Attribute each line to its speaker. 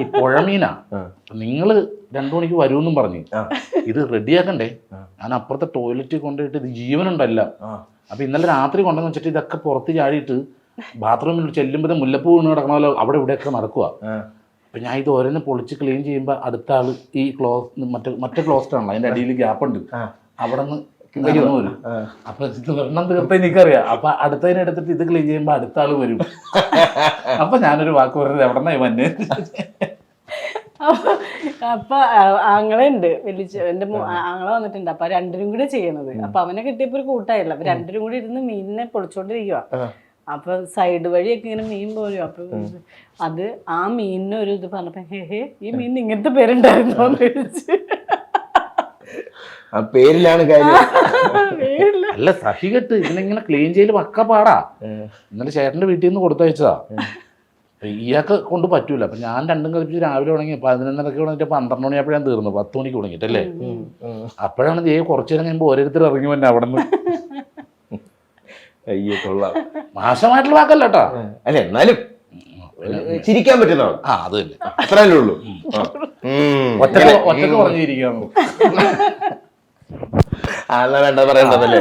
Speaker 1: ഈ പുഴമീനാ
Speaker 2: നിങ്ങൾ
Speaker 1: നിങ്ങൾ രണ്ടു മണിക്ക് വരുമെന്നും പറഞ്ഞു ഇത് റെഡിയാക്കണ്ടേ. ഞാൻ അപ്പുറത്തെ ടോയ്ലറ്റിൽ കൊണ്ടുപോയിട്ട് ഇത് ജീവനുണ്ടല്ല. അപ്പൊ ഇന്നലെ രാത്രി കൊണ്ടെന്ന് വെച്ചിട്ട് ഇതൊക്കെ പുറത്ത് ചാടിയിട്ട് ബാത്റൂമിൽ ചെല്ലുമ്പോൾ മുല്ലപ്പൂ വീണ് കിടക്കണമല്ലോ അവിടെ ഇവിടെയൊക്കെ നടക്കുക. അപ്പൊ ഞാൻ ഇത് ഓരോന്ന് പൊളിച്ച് ക്ലീൻ ചെയ്യുമ്പോൾ അടുത്ത ആൾ ഈ ക്ലോസ് മറ്റേ മറ്റേ ക്ലോസ്ഡ് ആണല്ലോ അതിന്റെ അടിയിൽ ഗ്യാപ്പ് ഉണ്ട്. അവിടെ നിന്ന് വരും. അപ്പൊ വെള്ളം തീർത്ത എനിക്കറിയാം. അപ്പൊ അടുത്തതിനെ എടുത്തിട്ട് ഇത് ക്ലീൻ ചെയ്യുമ്പോ അടുത്ത ആൾ വരും. അപ്പൊ ഞാനൊരു വാക്ക് പറഞ്ഞത് എവിടെ നിന്നായി വന്നെ?
Speaker 3: അപ്പൊ- ആങ്ങളെ ഉണ്ട്. ആങ്ങളുണ്ട് വലിയ എന്റെ ആങ്ങളെ വന്നിട്ടുണ്ട്. അപ്പൊ രണ്ടിനും കൂടെ ചെയ്യണത്. അപ്പൊ അവനെ കിട്ടിയപ്പോ ഒരു കൂട്ടായില്ല. അപ്പൊ രണ്ടിനും കൂടി ഇരുന്ന് മീനിനെ പൊളിച്ചോണ്ടിരിക്കുക. അപ്പൊ സൈഡ് വഴിയൊക്കെ ഇങ്ങനെ മീൻ പോരും. അപ്പൊ അത് ആ മീനിനൊരു ഒരു ഇത് പറഞ്ഞപ്പോ ഹേ ഹേ ഈ മീനിന് ഇങ്ങനത്തെ പേരുണ്ടായിരുന്നു എന്ന് ചോദിച്ചു.
Speaker 2: ആ പേരിലാണ് കാര്യം.
Speaker 1: അല്ല സഹി കെട്ട് ഇതിനെങ്ങനെ ക്ലീൻ ചെയ്യൽ പക്ക പാടാ. ഇന്നലെ ചേട്ടന്റെ വീട്ടിൽ നിന്ന് കൊടുത്തയച്ചതാ ഇയാൾക്ക് കൊണ്ട് പറ്റൂല. അപ്പൊ ഞാൻ രണ്ടും കളിപ്പിച്ച് രാവിലെ തുടങ്ങി പതിനൊന്നരക്ക് ഉണങ്ങിട്ട് പന്ത്രണ്ട് ഞാൻ തീർന്നു. പത്ത് മണിക്ക് തുടങ്ങിയിട്ടല്ലേ അപ്പോഴാണ് ദേ കുറച്ചു നേരം കഴിയുമ്പോൾ ഓരോരുത്തർ ഇറങ്ങി വന്നെ അവിടെ നിന്ന്
Speaker 2: അയ്യോ കൊള്ളാം.
Speaker 1: നാശമായിട്ടുള്ള വാക്കല്ല കേട്ടോ.
Speaker 2: അല്ല എന്നാലും ചിരിക്കാൻ പറ്റുന്നതാണ്
Speaker 1: ആ അത് തന്നെ.
Speaker 2: അത്രയല്ലേ ഉള്ളൂ.
Speaker 1: ഒറ്റയ്ക്ക് ഒറ്റയ്ക്ക് പറഞ്ഞിരിക്കാന്ന്
Speaker 2: ആ, എന്നാ വേണ്ട പറയണ്ടതല്ലേ?